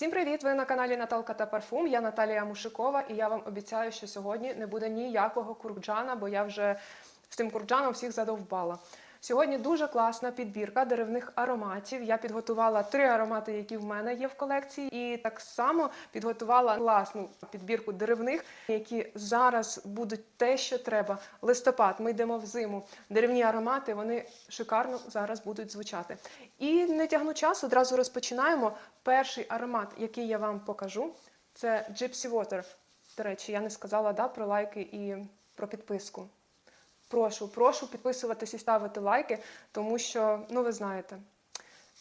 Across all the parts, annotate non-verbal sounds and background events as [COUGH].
Всім привіт! Ви на каналі Наталка та Парфум. Я Наталія Мушикова, і я вам обіцяю, що сьогодні не буде ніякого куркджана, бо я вже з тим куркджаном всіх задовбала. Сьогодні дуже класна підбірка деревних ароматів. Я підготувала три аромати, які в мене є в колекції, і так само підготувала класну підбірку деревних, які зараз будуть те, що треба. Листопад, ми йдемо в зиму. Деревні аромати вони шикарно зараз будуть звучати. І не тягну час, одразу розпочинаємо. Перший аромат, який я вам покажу, це Gypsy Water. До речі, я не сказала да, про лайки і про підписку. Прошу, прошу підписуватись і ставити лайки, тому що, ну ви знаєте.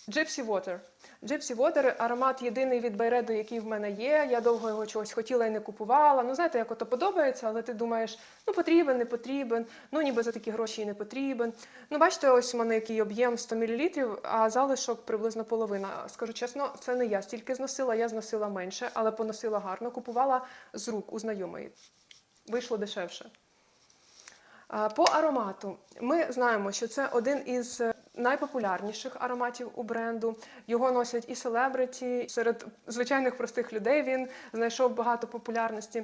Gypsy Water. Gypsy Water – аромат єдиний від Байреду, який в мене є. Я довго його чогось хотіла і не купувала. Ну, знаєте, як ото подобається, але ти думаєш, ну потрібен, не потрібен, ну ніби за такі гроші і не потрібен. Ну, бачите, ось у мене який об'єм 100 мл, а залишок приблизно половина. Скажу чесно, це не я стільки зносила, я зносила менше, але поносила гарно. Купувала з рук у знайомої. Вийшло дешевше. По аромату ми знаємо, що це один із найпопулярніших ароматів у бренду. Його носять і селебриті. Серед звичайних простих людей він знайшов багато популярності.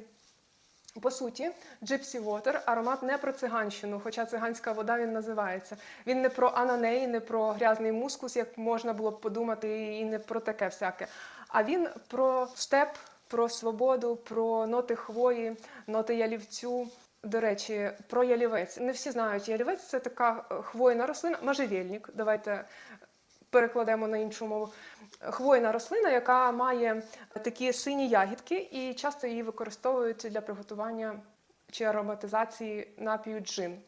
По суті, Gypsy Water – аромат не про циганщину, хоча циганська вода він називається. Він не про ананеї, не про грязний мускус, як можна було б подумати, і не про таке всяке. А він про степ, про свободу, про ноти хвої, ноти ялівцю. До речі, про ялівець. Не всі знають, ялівець це така е, хвойна рослина, можжевельник. Давайте перекладемо на іншу мову. Хвойна рослина, яка має такі сині ягідки, і часто її використовують для приготування чи ароматизації напію джин.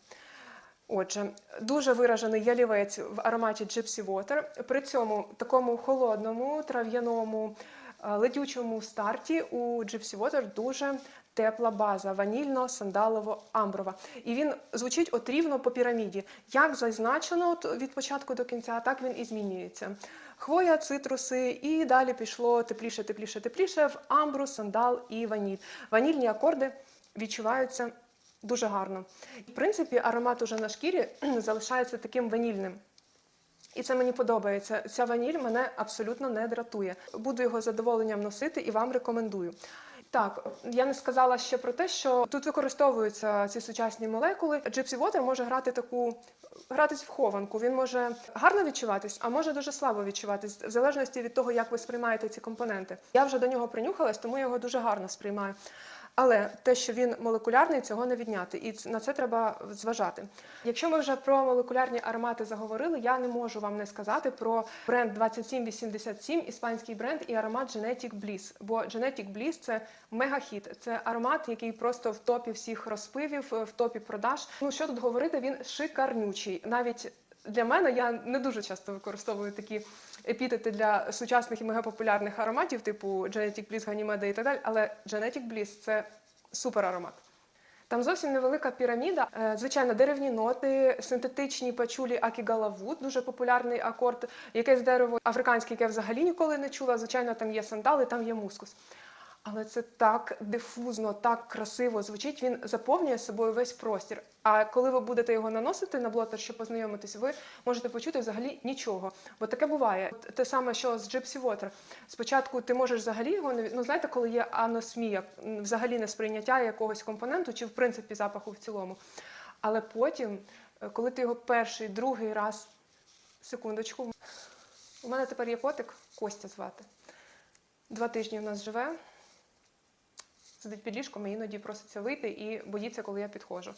Отже, дуже виражений ялівець в ароматі Gypsy Water. При цьому такому холодному, трав'яному, е, ледючому старті у Gypsy Water дуже тепла база, ванільно-сандалово-амброва. І він звучить от рівно по піраміді. Як зазначено від початку до кінця, так він і змінюється. Хвоя, цитруси, і далі пішло тепліше, тепліше, тепліше в амбру, сандал і ваніль. Ванільні акорди відчуваються дуже гарно. В принципі, аромат уже на шкірі [CLEARS THROAT] залишається таким ванільним. І це мені подобається. Ця ваніль мене абсолютно не дратує. Буду його задоволенням носити і вам рекомендую. Так, я не сказала ще про те, що тут використовуються ці сучасні молекули. Gypsy Water може грати таку гратись в хованку. Він може гарно відчуватись, а може дуже слабо відчуватись, в залежності від того, як ви сприймаєте ці компоненти. Я вже до нього принюхалась, тому я його дуже гарно сприймаю. Але те, що він молекулярний, цього не відняти, і на це треба зважати. Якщо ми вже про молекулярні аромати заговорили, я не можу вам не сказати про бренд 2787, іспанський бренд і аромат Genetic Bliss. Бо Genetic Bliss – це мегахіт. Це аромат, який просто в топі всіх розпивів, в топі продаж. Ну що тут говорити, він шикарнючий. Навіть для мене я не дуже часто використовую такі епітети для сучасних і мегапопулярних ароматів, типу Genetic Bliss, Ganymede і так далі, але Genetic Bliss – це супер аромат. Там зовсім невелика піраміда. Е, Звичайно, деревні ноти, синтетичні пачулі Акігалавуд, дуже популярний акорд, якесь дерево африканське, яке я взагалі ніколи не чула. Звичайно, там є сандали, там є мускус. Але це так дифузно, так красиво звучить. Він заповнює собою весь простір. А коли ви будете його наносити на блотер, щоб познайомитись, ви можете почути взагалі нічого. Бо таке буває. Те саме, що з Gypsy Water. Спочатку ти можеш взагалі його не ну знаєте, коли є аносмія, взагалі не сприйняття якогось компоненту, чи в принципі запаху в цілому. Але потім, е, коли ти його перший, другий раз, секундочку, у мене тепер є котик, Костя звати. Два тижні в нас живе сидить під ліжком і іноді проситься вийти і боїться, коли я підходжу.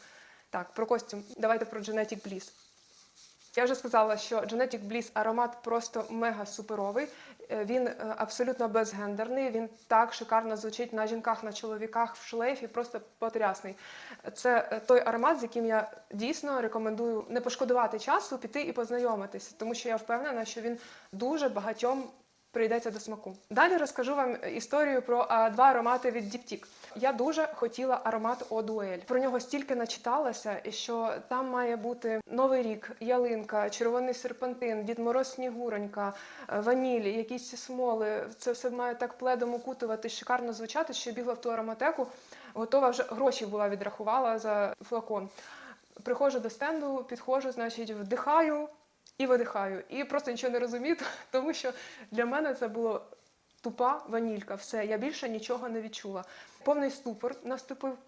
Так, про костюм. Давайте про Genetic Bliss. Я вже сказала, що Genetic Bliss аромат просто мега суперовий. Е, Він е, абсолютно безгендерний. Він так шикарно звучить на жінках, на чоловіках в шлейфі, просто потрясний. Це е, той аромат, з яким я дійсно рекомендую не пошкодувати часу, піти і познайомитися, тому що я впевнена, що він дуже багатьом прийдеться до смаку. Далі розкажу вам історію про а, два аромати від Diptyque. Я дуже хотіла аромат Одуель. Про нього стільки начиталася, що там має бути новий рік, ялинка, червоний серпантин, Дід Мороз Снігуронька, е, ваніль, якісь смоли. Це все має так пледом укутувати, шикарно звучати, що бігла в ту ароматеку, готова вже гроші була відрахувала за флакон. Приходжу до стенду, підходжу, значить, вдихаю і видихаю. І просто нічого не розумію, [LAUGHS] тому що для мене це було тупа ванілька. Все, я більше нічого не відчула. Повний ступор наступив.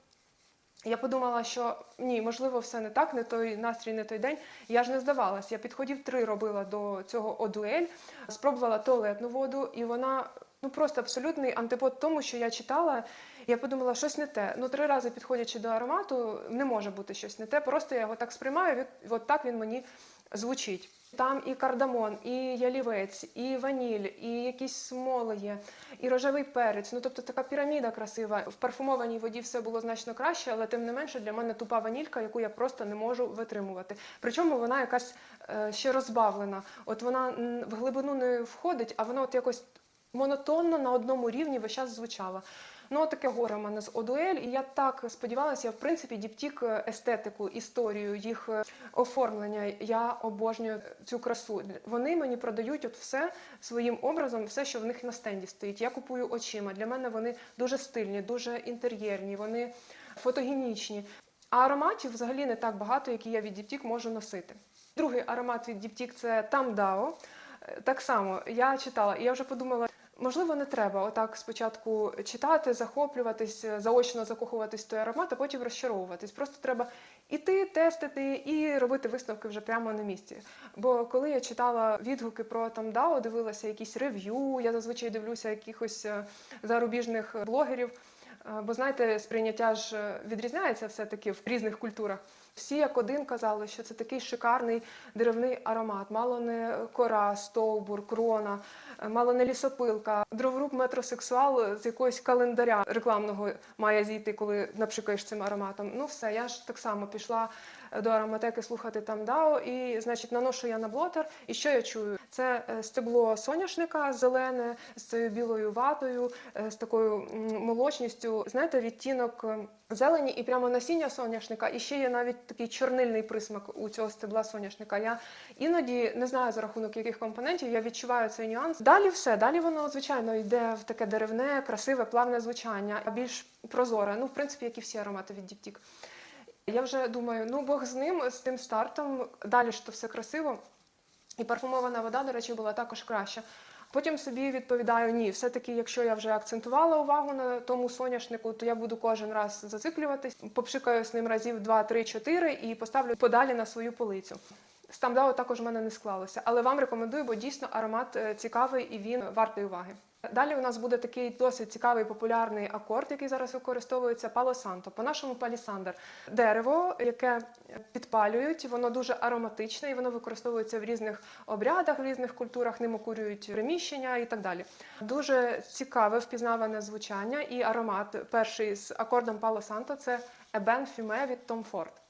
Я подумала, що ні, можливо, все не так, не той настрій, не той день. Я ж не здавалась. Я підходів три робила до цього одуель, спробувала туалетну воду, і вона ну просто абсолютний антипод тому, що я читала. Я подумала, щось не те. Ну, три рази підходячи до аромату, не може бути щось не те. Просто я його так сприймаю, от так він мені звучить. Там і кардамон, і ялівець, і ваніль, і якісь смоли є, і рожевий перець. Ну тобто така піраміда красива. В парфумованій воді все було значно краще, але тим не менше для мене тупа ванілька, яку я просто не можу витримувати. Причому вона якась е, ще розбавлена. От вона в глибину не входить, а вона от якось монотонно на одному рівні весь час звучала. Ну, таке горе в мене з Одуель, і я так сподівалася, в принципі діптік е, естетику, історію, їх е, оформлення. Я обожнюю цю красу. Вони мені продають от все своїм образом, все, що в них на стенді стоїть. Я купую очима. Для мене вони дуже стильні, дуже інтер'єрні, вони фотогенічні. А ароматів взагалі не так багато, які я від Діптік можу носити. Другий аромат від Діптік це Тамдао. Е, Так само я читала, і я вже подумала. Можливо, не треба отак спочатку читати, захоплюватись, заочно закохуватись в той аромат, а потім розчаровуватись. Просто треба іти, тестити і робити висновки вже прямо на місці. Бо коли я читала відгуки про Тамдао, дивилася якісь рев'ю, я зазвичай дивлюся якихось е, зарубіжних блогерів. Е, Бо знаєте, сприйняття ж е, відрізняється все-таки в різних культурах. Всі як один казали, що це такий шикарний деревний аромат. Мало не кора, стовбур, крона, мало не лісопилка. Дроворуб метросексуал з якогось календаря рекламного має зійти, коли напшикаєш цим ароматом. Ну все, я ж так само пішла до ароматеки слухати там дао, і значить наношу я на блотер. І що я чую? Це е, стебло соняшника зелене з цією білою ватою, е, з такою молочністю. Знаєте, відтінок е, зелені і прямо насіння соняшника. І ще є навіть такий чорнильний присмак у цього стебла соняшника. Я іноді не знаю за рахунок яких компонентів, я відчуваю цей нюанс. Далі все. Далі воно звичайно йде в таке деревне, красиве, плавне звучання, а більш прозоре. Ну, в принципі, як і всі аромати від Діптік. Я вже думаю, ну Бог з ним, з тим стартом, далі ж то все красиво. І парфумована вода, до речі, була також краща. Потім собі відповідаю, ні, все-таки, якщо я вже акцентувала увагу на тому соняшнику, то я буду кожен раз зациклюватись, попшикаю з ним разів 2, 3, 4 і поставлю подалі на свою полицю. З Тамдао також в мене не склалося, але вам рекомендую, бо дійсно аромат е, цікавий і він вартий уваги. Далі у нас буде такий досить цікавий популярний акорд, який зараз використовується Пало Санто. По-нашому палісандр. Дерево, яке підпалюють, воно дуже ароматичне і воно використовується в різних обрядах, в різних культурах, ним окурюють приміщення і так далі. Дуже цікаве впізнаване звучання і аромат. Перший з акордом Пало Санто це Ебен Фюме від Tom Ford.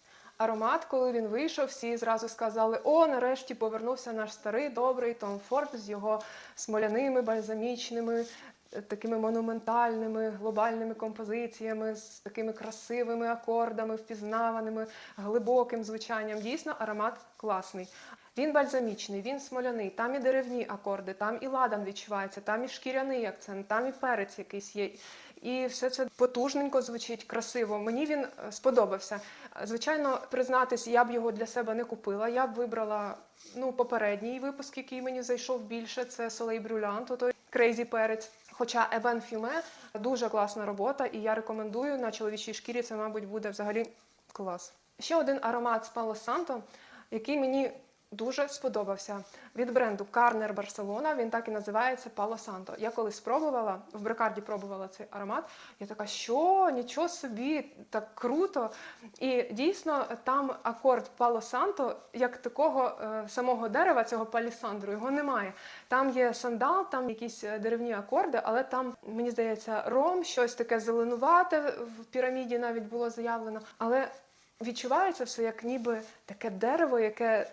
Аромат, коли він вийшов, всі зразу сказали: о, нарешті повернувся наш старий добрий Том Форд з його смоляними, бальзамічними, е, такими монументальними глобальними композиціями, з такими красивими акордами, впізнаваними, глибоким звучанням. Дійсно, аромат класний. Він бальзамічний, він смоляний, там і деревні акорди, там і ладан відчувається, там і шкіряний акцент, там і перець якийсь є. І все це потужненько звучить, красиво. Мені він е, сподобався. Звичайно, признатись, я б його для себе не купила. Я б вибрала ну, попередній випуск, який мені зайшов більше. Це Солей Брюлянт, той крейзі перець. Хоча Ебен Фюме дуже класна робота, і я рекомендую на чоловічій шкірі. Це, мабуть, буде взагалі клас. Ще один аромат з Пало Санто, який мені дуже сподобався від бренду Carner Barcelona. Він так і називається Palo Santo. Я колись спробувала, в Брикарді пробувала цей аромат. Я така, що нічого собі, так круто. І дійсно там акорд Palo Santo, як такого е, самого дерева, цього палісандру, його немає. Там є сандал, там якісь е, деревні акорди, але там, мені здається, ром, щось таке зеленувате в піраміді навіть було заявлено. Але відчувається все як ніби таке дерево, яке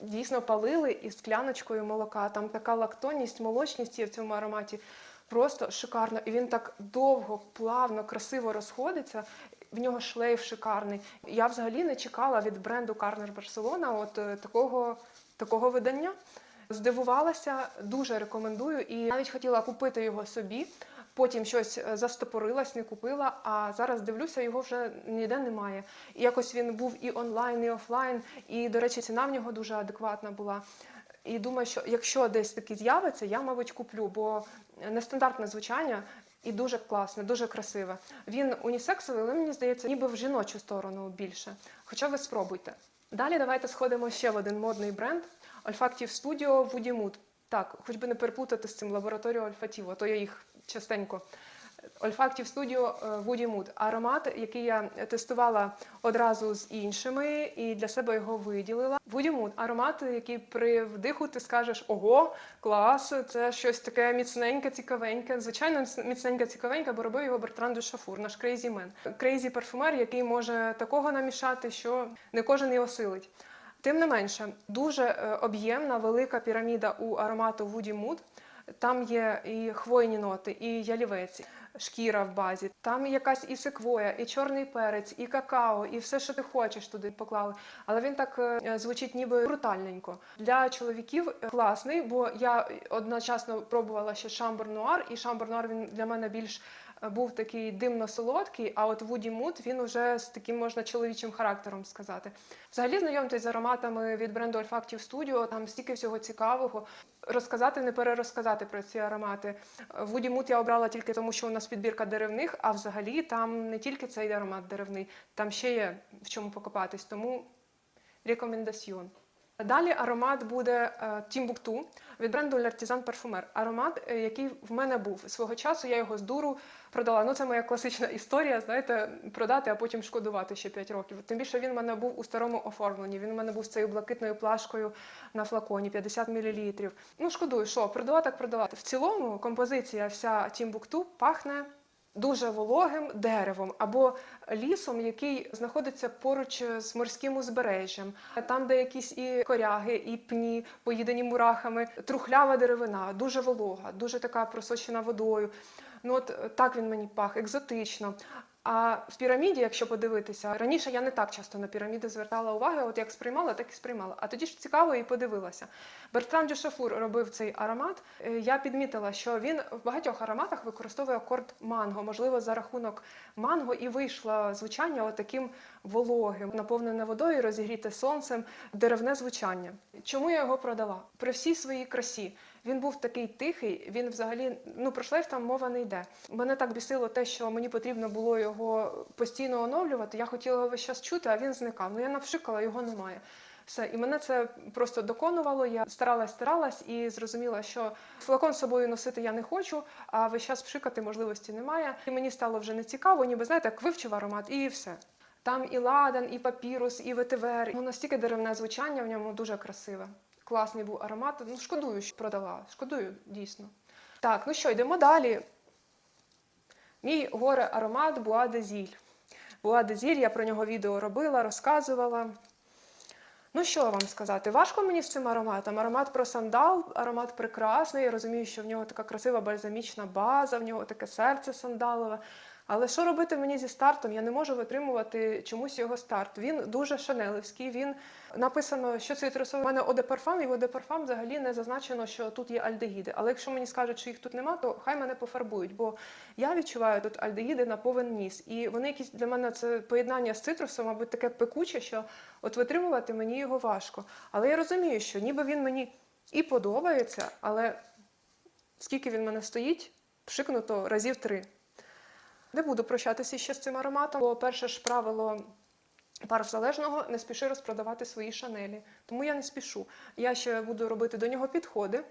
дійсно палили із скляночкою молока. Там така лактонність, молочність є в цьому ароматі. Просто шикарно. І він так довго, плавно, красиво розходиться. В нього шлейф шикарний. Я взагалі не чекала від бренду Carner Barcelona от е, такого, такого видання. Здивувалася, дуже рекомендую і навіть хотіла купити його собі. Потім щось е, застопорилась, не купила. А зараз дивлюся, його вже ніде немає. І якось він був і онлайн, і офлайн. І, до речі, ціна в нього дуже адекватна була. І думаю, що якщо десь таки з'явиться, я, мабуть, куплю, бо нестандартне звучання. І дуже класне, дуже красиве. Він унісексовий, але мені здається, ніби в жіночу сторону більше. Хоча ви спробуйте. Далі давайте сходимо ще в один модний бренд Olfactive Studio Woody Mood. Так, хоч би не переплутати з цим лабораторію а то я їх частенько. Olfactive Studio е, Woody Mood. Аромат, який я тестувала одразу з іншими і для себе його виділила. Woody Mood – аромат, який при вдиху ти скажеш ого, клас, це щось таке міцненьке, цікавеньке. Звичайно, міц- міцненьке, цікавеньке, бо робив його Бертран де Шафур, наш Crazy Man. Crazy парфумер, який може такого намішати, що не кожен його силить. Тим не менше, дуже е, об'ємна, велика піраміда у аромату Woody Mood. Там є і хвойні ноти, і ялівець, шкіра в базі. Там якась і секвоя, і чорний перець, і какао, і все, що ти хочеш туди поклали. Але він так е, звучить ніби брутальненько. Для чоловіків е, класний, бо я одночасно пробувала ще шамбур нуар, і шамбур нуар він для мене більш був такий димно-солодкий, а от Woody Mood він уже з таким можна чоловічим характером сказати. Взагалі знайомтесь з ароматами від бренду Olfactive Studio, там стільки всього цікавого. Розказати, не перерозказати про ці аромати. Woody Mood я обрала тільки тому, що у нас підбірка деревних, а взагалі там не тільки цей аромат деревний, там ще є в чому покопатись, тому рекомендаціон. Далі аромат буде е, Timbuktu від бренду L'Artisan Parfumer. Аромат, е, який в мене був свого часу, я його з дуру продала. Ну, це моя класична [LAUGHS] історія, знаєте, продати, а потім шкодувати ще 5 років. Тим більше він в мене був у старому оформленні. Він в мене був з цією блакитною плашкою на флаконі 50 мл. Ну, шкодую, що продала, так продала. В цілому композиція вся Timbuktu пахне дуже вологим деревом або лісом, який знаходиться поруч з морським узбережжям, там, де якісь і коряги, і пні, поїдені мурахами, трухлява деревина, дуже волога, дуже така просочена водою. Ну от так він мені пах, екзотично. А в піраміді, якщо подивитися, раніше я не так часто на піраміди звертала увагу, от як сприймала, так і сприймала. А тоді ж цікаво і подивилася. Бертран Дюшафур робив цей аромат. Е, Я підмітила, що він в багатьох ароматах використовує акорд манго. Можливо, за рахунок манго і вийшло звучання отаким вологим, наповнене водою, розігріте сонцем, деревне звучання. Чому я його продала? При всій своїй красі. Він був такий тихий, він взагалі ну про шлейф там мова не йде. Мене так бісило те, що мені потрібно було його постійно оновлювати. Я хотіла його весь час чути, а він зникав. Ну я навшикала, його немає. Все, і мене це просто доконувало. Я старалась, старалась і зрозуміла, що флакон з собою носити я не хочу, а весь час пшикати можливості немає. І мені стало вже не цікаво, ніби знаєте, як вивчив аромат, і все. Там і ладан, і папірус, і ветивер. Ну настільки деревне звучання в ньому дуже красиве. Класний був аромат. Ну, шкодую, що продала. Шкодую, дійсно. Так, ну що, йдемо далі. Мій горе аромат Буа де Буа де Зіль, я про нього відео робила, розказувала. Ну, що вам сказати? Важко мені з цим ароматом. Аромат про сандал, аромат прекрасний. Я розумію, що в нього така красива бальзамічна база, в нього таке серце сандалове. Але що робити мені зі стартом? Я не можу витримувати чомусь його старт. Він дуже шанелевський. Він написано, що цитрусовий. У мене оде парфам, і в оде парфам взагалі не зазначено, що тут є альдегіди. Але якщо мені скажуть, що їх тут нема, то хай мене пофарбують. Бо я відчуваю тут альдегіди на повен ніс. І вони якісь для мене це поєднання з цитрусом, мабуть, таке пекуче, що от витримувати мені його важко. Але я розумію, що ніби він мені і подобається, але скільки він мене стоїть, пшикнуто разів три. Не буду прощатися ще з цим ароматом, бо перше ж правило парфзалежного не спіши розпродавати свої шанелі. Тому я не спішу. Я ще буду робити до нього підходи.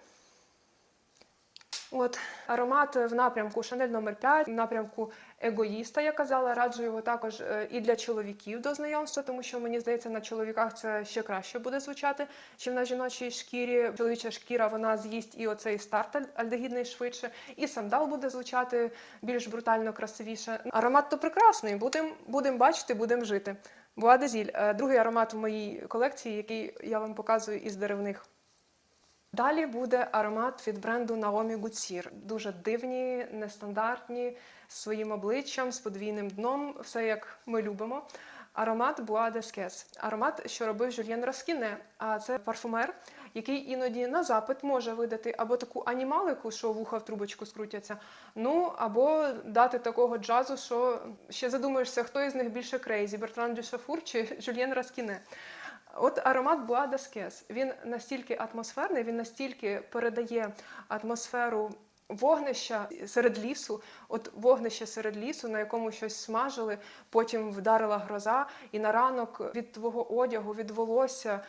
От аромат в напрямку Шанель номер 5 в напрямку егоїста, я казала, раджу його також е, і для чоловіків до знайомства, тому що мені здається, на чоловіках це ще краще буде звучати, чим на жіночій шкірі. Чоловіча шкіра вона з'їсть і оцей старт альдегідний швидше, і сандал буде звучати більш брутально, красивіше. Аромат то прекрасний. Будемо будем бачити, будемо жити. Буадезіль, другий аромат в моїй колекції, який я вам показую із деревних. Далі буде аромат від бренду Naomi Gutierrez. Дуже дивні, нестандартні, з своїм обличчям, з подвійним дном, все як ми любимо. Аромат Bois d'Esquisse. Аромат, що робив Жюльєн Раскіне. А це парфумер, який іноді на запит може видати або таку анімалику, що вуха в трубочку скрутяться, ну або дати такого джазу, що ще задумаєшся, хто із них більше крейзі, Бертран Дюшафур чи Жюльєн Раскіне. От аромат d'Esquisse, він настільки атмосферний, він настільки передає атмосферу вогнища серед лісу, от вогнище серед лісу, на якому щось смажили, потім вдарила гроза, і на ранок від твого одягу, від волосся.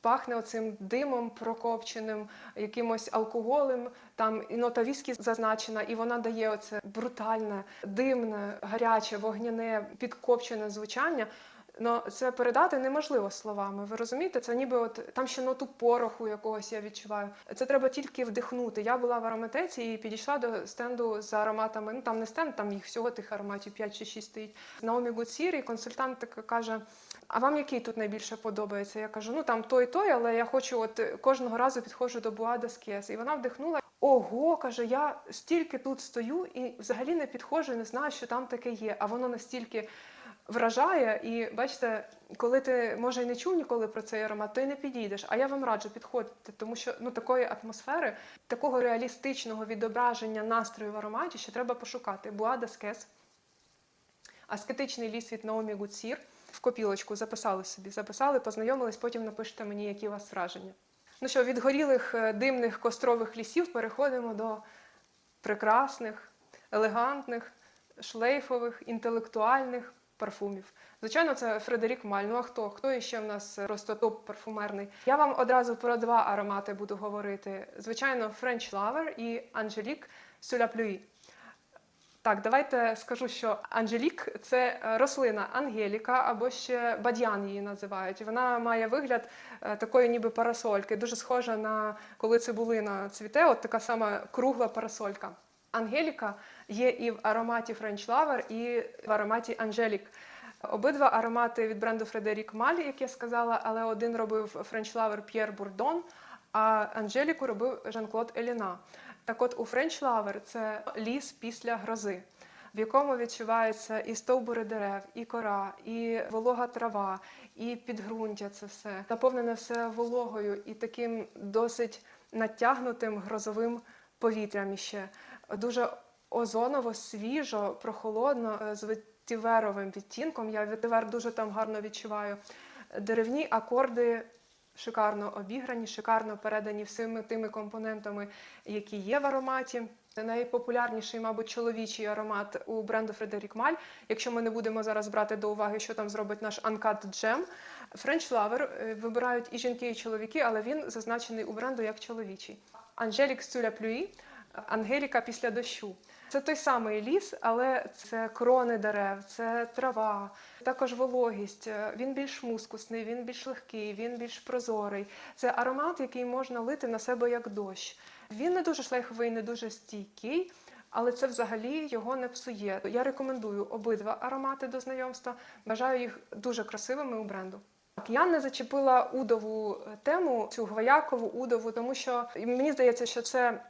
Пахне оцим димом прокопченим, якимось алкоголем, там і нота віскі зазначена, і вона дає оце брутальне, димне, гаряче, вогняне, підкопчене звучання. Ну, це передати неможливо словами. Ви розумієте? Це ніби от там ще ноту пороху якогось я відчуваю. Це треба тільки вдихнути. Я була в ароматеці і підійшла до стенду з ароматами. Ну там не стенд, там їх всього тих ароматів 5 чи 6 стоїть. Наомі Гуцір, і консультант каже: А вам який тут найбільше подобається? Я кажу, ну там той, той, але я хочу, от кожного разу підходжу до Буада Скес. І вона вдихнула. Ого, каже, я стільки тут стою і взагалі не підходжу, не знаю, що там таке є. А воно настільки вражає. І бачите, коли ти може і не чув ніколи про цей аромат, то й не підійдеш. А я вам раджу підходити, тому що ну такої атмосфери, такого реалістичного відображення настрою в ароматі ще треба пошукати. Буада Скес, аскетичний ліс від Наомі Гуцір. В копілочку записали собі, записали, познайомились, потім напишете мені, які у вас враження. Ну що, від горілих е, димних кострових лісів переходимо до прекрасних, елегантних, шлейфових, інтелектуальних парфумів. Звичайно, це Фредерік Маль. Ну а хто? Хто іще в нас просто топ парфумерний? Я вам одразу про два аромати буду говорити. Звичайно, French Lover і la Pluie. Так, давайте скажу, що Анжелік це е, рослина Ангеліка або ще бадьян її називають. Вона має вигляд е, такої, ніби парасольки, дуже схожа на коли цибулина цвіте, от така сама кругла парасолька. Ангеліка є і в ароматі French Lover, і в ароматі Angelic. Обидва аромати від бренду Фредерік Маль, як я сказала, але один робив French Lover П'єр Бурдон, а Анжеліку робив Жан-Клод Еліна. Так от у French Lover це ліс після грози, в якому відчуваються і стовбури дерев, і кора, і волога трава, і підґрунтя це все. Наповнене все вологою і таким досить натягнутим грозовим повітрям іще. Дуже озоново, свіжо, прохолодно, е, з ветіверовим відтінком. Я ветивер дуже там гарно відчуваю. Деревні акорди шикарно обіграні, шикарно передані всіми тими компонентами, які є в ароматі. Найпопулярніший, мабуть, чоловічий аромат у бренду Фредерік Маль. Якщо ми не будемо зараз брати до уваги, що там зробить наш Uncut Gem. French Lover е, вибирають і жінки, і чоловіки, але він зазначений у бренду як чоловічий. Sous la Pluie – Ангеліка після дощу. Це той самий ліс, але це крони дерев, це трава, також вологість. Він більш мускусний, він більш легкий, він більш прозорий. Це аромат, який можна лити на себе як дощ. Він не дуже шлейфовий, не дуже стійкий. Але це взагалі його не псує. Я рекомендую обидва аромати до знайомства. Бажаю їх дуже красивими у бренду. Я не зачепила удову тему, цю гвоякову удову, тому що мені здається, що це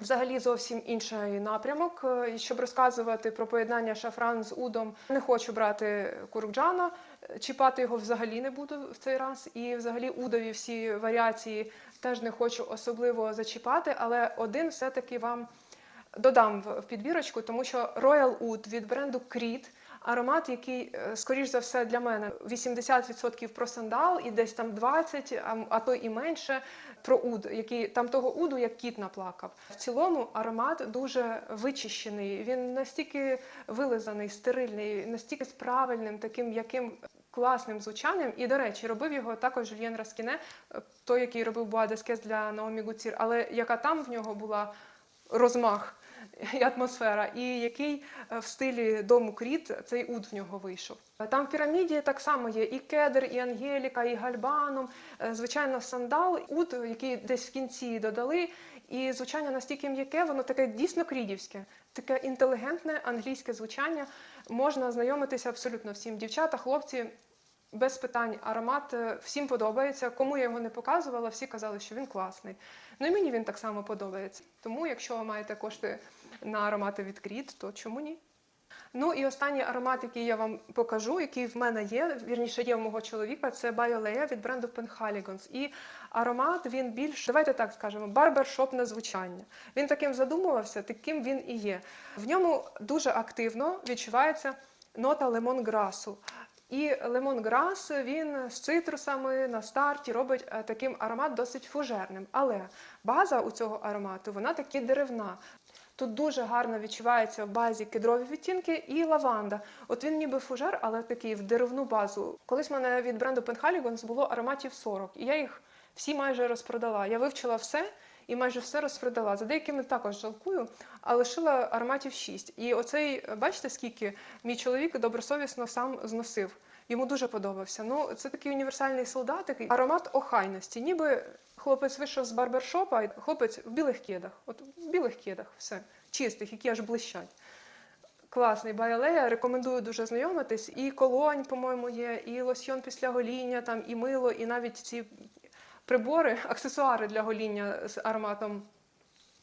Взагалі зовсім інший напрямок. І Щоб розказувати про поєднання шафран з удом, не хочу брати куркджана, чіпати його взагалі не буду в цей раз. І взагалі удові всі варіації теж не хочу особливо зачіпати, але один все-таки вам додам в підбірочку, тому що Royal Oud від бренду Creed – аромат, який, е, скоріш за все, для мене 80% про сандал і десь там 20%, а, то і менше про уд, який там того уду, як кіт наплакав. В цілому аромат дуже вичищений. Він настільки вилизаний, стерильний, настільки з правильним, таким яким. Класним звучанням, і, до речі, робив його також Жюльєн Раскіне, е, той, який робив Буадескес для Наомі Гуцір, але яка там в нього була розмах і атмосфера, і який е, в стилі дому Кріт цей уд в нього вийшов. Там в піраміді так само є і кедр, і Ангеліка, і гальбанум, е, звичайно, сандал, уд, який десь в кінці додали. І звучання настільки м'яке, воно таке дійсно крідівське, таке інтелігентне англійське звучання. Можна знайомитися абсолютно всім. Дівчата, хлопці. Без питань аромат е, всім подобається. Кому я його не показувала, всі казали, що він класний. Ну і мені він так само подобається. Тому, якщо ви маєте кошти на аромати від Creed, то чому ні? Ну і останній аромат, який я вам покажу, який в мене є, вірніше є у мого чоловіка, це Biolea від бренду Penhaligons. І аромат він більш, давайте так скажемо, барбершопне звучання. Він таким задумувався, таким він і є. В ньому дуже активно відчувається нота лемонграсу. І лемонграс він з цитрусами на старті робить е, таким аромат досить фужерним. Але база у цього аромату вона таки деревна. Тут дуже гарно відчувається в базі кедрові відтінки і лаванда. От він ніби фужер, але такий в деревну базу. Колись в мене від бренду Penhaligon's було ароматів 40, і я їх всі майже розпродала. Я вивчила все і майже все розпродала. За деякими також жалкую, а лишила ароматів 6. І оцей, бачите, скільки мій чоловік добросовісно сам зносив. Йому дуже подобався. Ну, це такий універсальний солдатик, аромат охайності. Ніби хлопець вийшов з барбершопа, і хлопець в білих кедах. От в білих кедах, все, чистих, які аж блищать. Класний Байалея, рекомендую дуже знайомитись. І колонь, по-моєму, є, і лосьйон після гоління, там, і мило, і навіть ці прибори, аксесуари для гоління з ароматом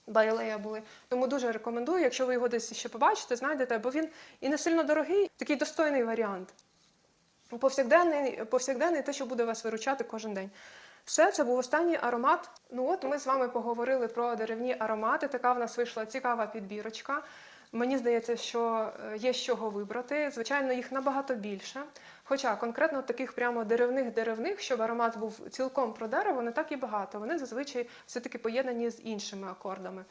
Байалея були. Тому дуже рекомендую, якщо ви його десь ще побачите, знайдете, бо він і не сильно дорогий, такий достойний варіант. Повсякденний, повсякденний те, що буде вас виручати кожен день. Все, це був останній аромат. Ну от ми з вами поговорили про деревні аромати. Така в нас вийшла цікава підбірочка. Мені здається, що е, є з чого вибрати. Звичайно, їх набагато більше. Хоча конкретно таких прямо деревних-деревних, щоб аромат був цілком про дерево, не так і багато. Вони зазвичай все-таки поєднані з іншими акордами.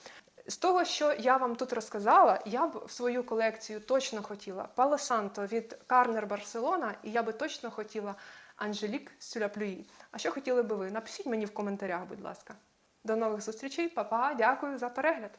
З того, що я вам тут розказала, я б в свою колекцію точно хотіла Пало Санто від Карнер Барселона, і я би точно хотіла Анжелік Сюляплюї. А що хотіли би ви? Напишіть мені в коментарях, будь ласка. До нових зустрічей, па-па, дякую за перегляд.